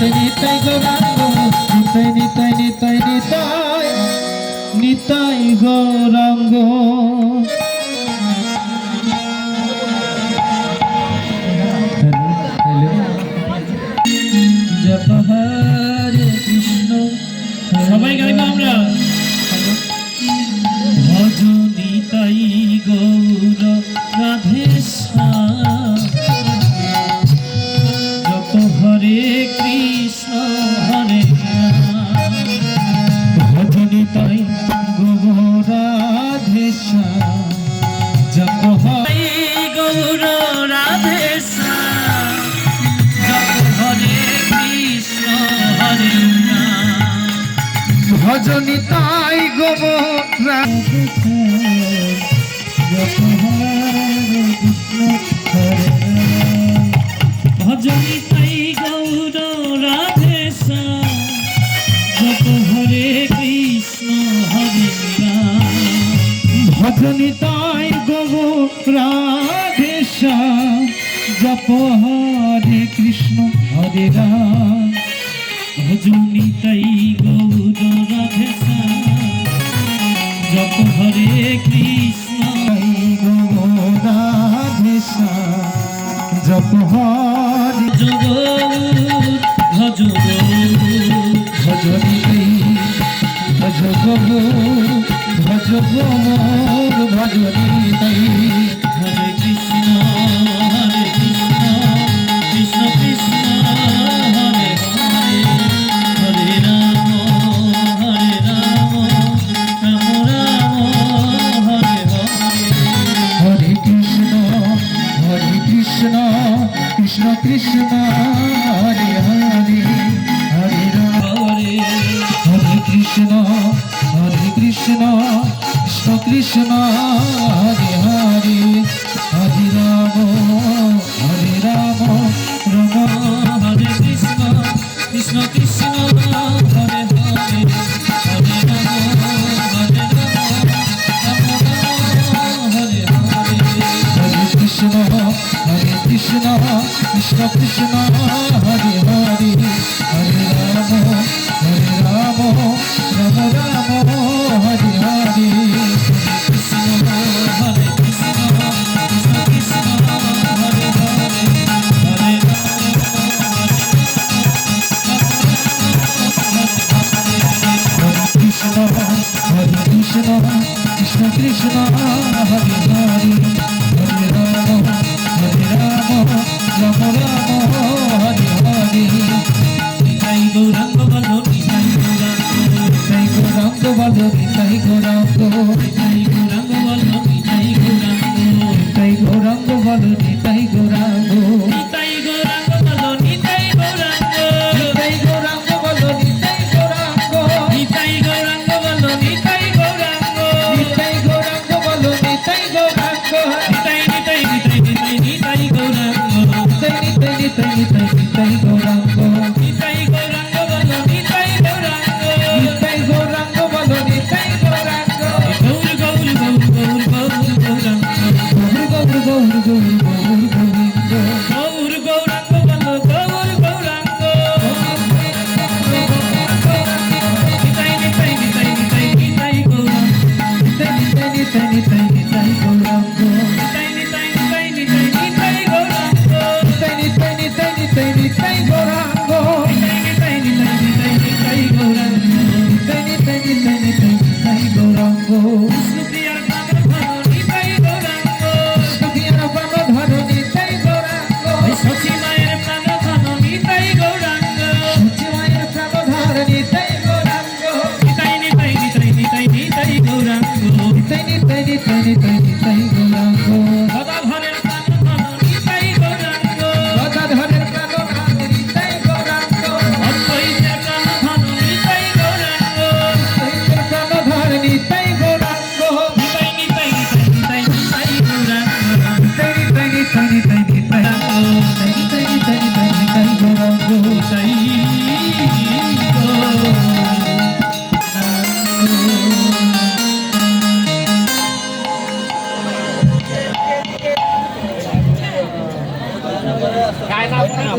নিতাই নিতাই গো রাঙ্গো নিতাই নিতাই নিতাই নিতাই নিতাই গো রজনী তাই গোব ভজনী তাই গৌর রাধেশ জপ হরে ভজনী তাই গব রাধেশ জপ হরে কৃষ্ণ হরে রাম। সজনী তাই গৌর রাধে জপ হরে কৃষ্ণ গৌর রাধে জপ হরে ভজ ভজনী তাই ভজ গৌ ভজ গৌ ভজনী তাই কৃষ্ণ নিতাই নিতাই নিতাই গৌরাঙ্গ নিতাই গৌরাঙ্গ বলো নিতাই গৌরাঙ্গ নিতাই গৌরাঙ্গ বলো নিতাই গৌরাঙ্গ গৌর গৌর গৌর গৌর গৌর গৌরাঙ্গ গৌর গৌর গৌর গৌর গৌরাঙ্গ anything